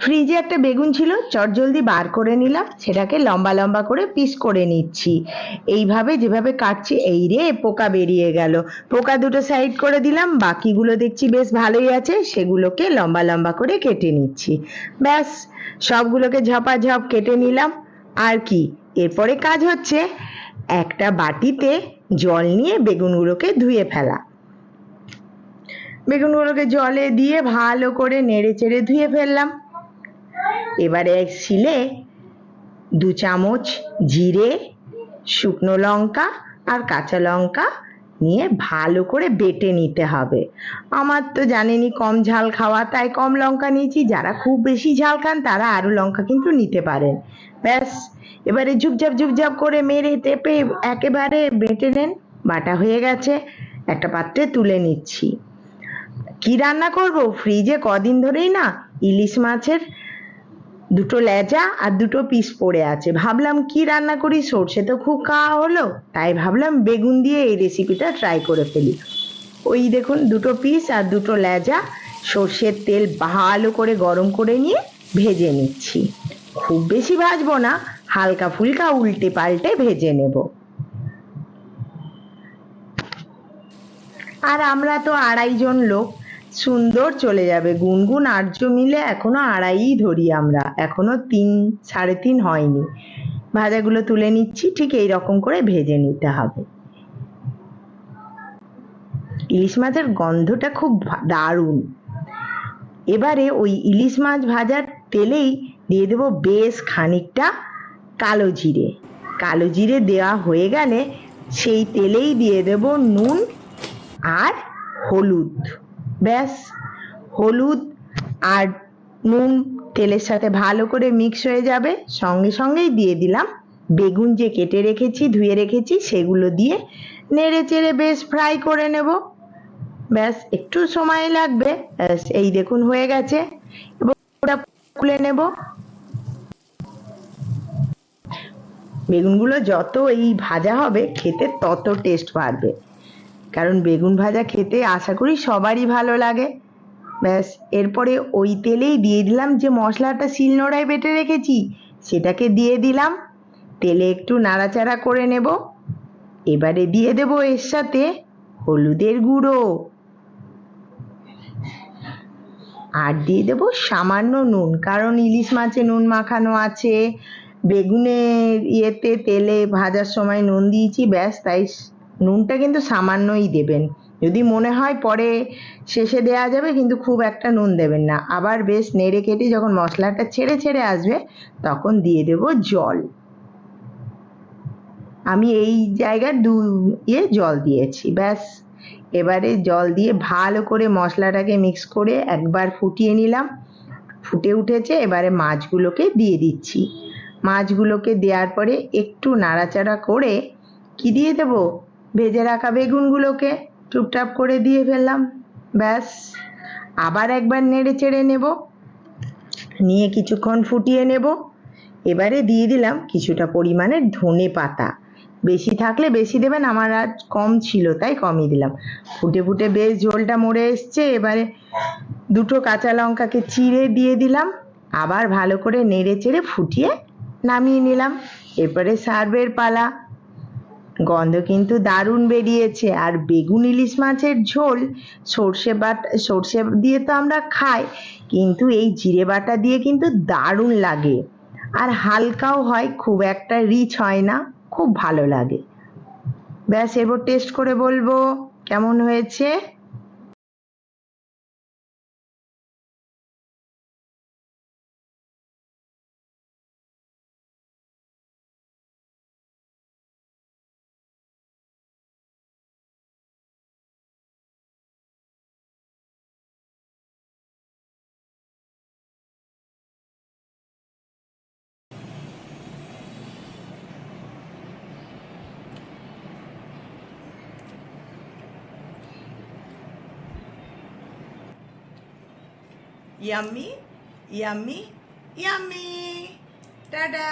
ফ্রিজে একটা বেগুন ছিল চটজলদি বার করে নিলাম, সেটাকে লম্বা লম্বা করে পিস করে নিচ্ছি। এইভাবে যেভাবে কাটছি, এই রে, পোকা বেরিয়ে গেল। পোকা দুটো সাইড করে দিলাম, বাকিগুলো দেখছি বেশ ভালোই আছে, সেগুলোকে লম্বা লম্বা করে কেটে নিচ্ছি। ব্যাস, সবগুলোকে ঝপাঝপ কেটে নিলাম। আর কি, এরপরে কাজ হচ্ছে। একটা বাটিতে জল নিয়ে বেগুনগুলোকে ধুয়ে ফেলা। বেগুনগুলোকে জলে দিয়ে ভালো করে নেড়ে চেড়ে ধুয়ে ফেললাম। এবারে শিলে দু চামচ জিরে, শুকনো লঙ্কা আর কাঁচা লঙ্কা নিয়ে ভালো করে বেটে নিতে হবে। আমার তো জানেনই কম ঝাল খাওয়া, তাই কম লঙ্কা নিয়েছি। যারা খুব বেশি ঝাল খান, তারা আরও লঙ্কা কিন্তু নিতে পারেন। ব্যাস, এবারে ঝুপঝাপ ঝুপঝাপ করে মেরে টেপে একেবারে বেটে নেন। বাটা হয়ে গেছে, একটা পাত্রে তুলে নিচ্ছি। কি রান্না করব? ফ্রিজে কদিন ধরেই না ইলিশ মাছের দুটো লেজা আর দুটো পিস পড়ে আছে। ভাবলাম কি রান্না করি? সর্ষে তো খুব খাওয়া হলো, তাই ভাবলাম বেগুন দিয়ে এই রেসিপিটা ট্রাই করে ফেলি। ওই দেখুন, দুটো পিস আর দুটো লেজা সর্ষের তেল ভালো করে গরম করে নিয়ে ভেজে নিচ্ছি। খুব বেশি ভাজবো না, হালকা ফুলকা উল্টে পাল্টে ভেজে নেব। আর আমরা তো আড়াই জন লোক সুন্দর চলে যাবে। গুনগুন আর্য মিলে এখনও আড়াই ধরি আমরা। এখনও তিন, সাড়ে তিন হয়নি। ভাজাগুলো তুলে নিচ্ছি, ঠিক এই রকম করে ভেজে নিতে হবে। ইলিশ মাছের গন্ধটা খুব দারুণ। এবারে ওই ইলিশ মাছ ভাজার তেলেই দিয়ে দেবো বেশ খানিকটা কালো জিরে। কালো জিরে দেওয়া হয়ে গেলে সেই তেলেই দিয়ে দেবো নুন আর হলুদ। ব্যাস, হলুদ আর নুন তেলের সাথে ভালো করে মিক্স হয়ে যাবে। সঙ্গে সঙ্গেই দিয়ে দিলাম বেগুন যে কেটে রেখেছি, ধুয়ে রেখেছি, সেগুলো দিয়ে নেড়ে চেড়ে বেশ ফ্রাই করে নেব। ব্যাস, একটু সময় লাগবে। ব্যাস, এই দেখুন হয়ে গেছে। এবং ওটা খুলে নেব। বেগুনগুলো যত এই ভাজা হবে, খেতে তত টেস্ট বাড়বে। কারণ বেগুন ভাজা খেতে আশা করি সবারই ভালো লাগে। ব্যাস, এরপরে ওই তেলেই দিয়ে দিলাম যে মশলাটা শিলনোড়ায় বেটে রেখেছি, সেটাকে দিয়ে দিলাম। তেলে একটু নাড়াচাড়া করে নেব। এবারে দিয়ে দেব এর সাথে হলুদের গুঁড়ো। আর দিয়ে দেব সামান্য নুন, কারণ ইলিশ মাছে নুন মাখানো আছে। বেগুনের ইয়েতে তেলে ভাজার সময় নুন দিয়েছি, ব্যাস, তাই নুনটা কিন্তু সামান্যই দেবেন। যদি মনে হয় পরে শেষে দেওয়া যাবে, কিন্তু খুব একটা নুন দেবেন না। আবার বেশ নেড়ে কেটে যখন মশলাটা ছেড়ে ছেড়ে আসবে, তখন দিয়ে দেব জল। আমি এই জায়গায় দু ইয়ে জল দিয়েছি, ব্যাস। এবারে জল দিয়ে ভালো করে মশলাটাকে মিক্স করে একবার ফুটিয়ে নিলাম। ফুটে উঠেছে, এবারে মাছগুলোকে দিয়ে দিচ্ছি। মাছগুলোকে দেওয়ার পরে একটু নাড়াচাড়া করে কি দিয়ে দেবো? ভেজে রাখা বেগুনগুলোকে টুপটাপ করে দিয়ে ফেললাম। ব্যাস, আবার একবার নেড়ে চেড়ে নেব। নিয়ে কিছুক্ষণ ফুটিয়ে নেব। এবারে দিয়ে দিলাম কিছুটা পরিমাণে ধনে পাতা। বেশি থাকলে বেশি দেবেন, আমার আজ কম ছিল, তাই কমই দিলাম। ফুটে ফুটে বেশ ঝোলটা মরে এসছে, এবারে দুটো কাঁচা লঙ্কাকে চিড়ে দিয়ে দিলাম। আবার ভালো করে নেড়ে চেড়ে ফুটিয়ে নামিয়ে নিলাম। এরপরে সার্ভের পালা। গন্ধ কিন্তু দারুণ বেরিয়েছে। আর বেগুন ইলিশ মাছের ঝোল সর্ষে বাটা, সর্ষে দিয়ে তো আমরা খাই, কিন্তু এই জিরে বাটা দিয়ে কিন্তু দারুণ লাগে। আর হালকাও হয়, খুব একটা রিচ হয় না, খুব ভালো লাগে। ব্যাস এবার টেস্ট করে বলব, কেমন হয়েছে? Yummy yummy yummy tata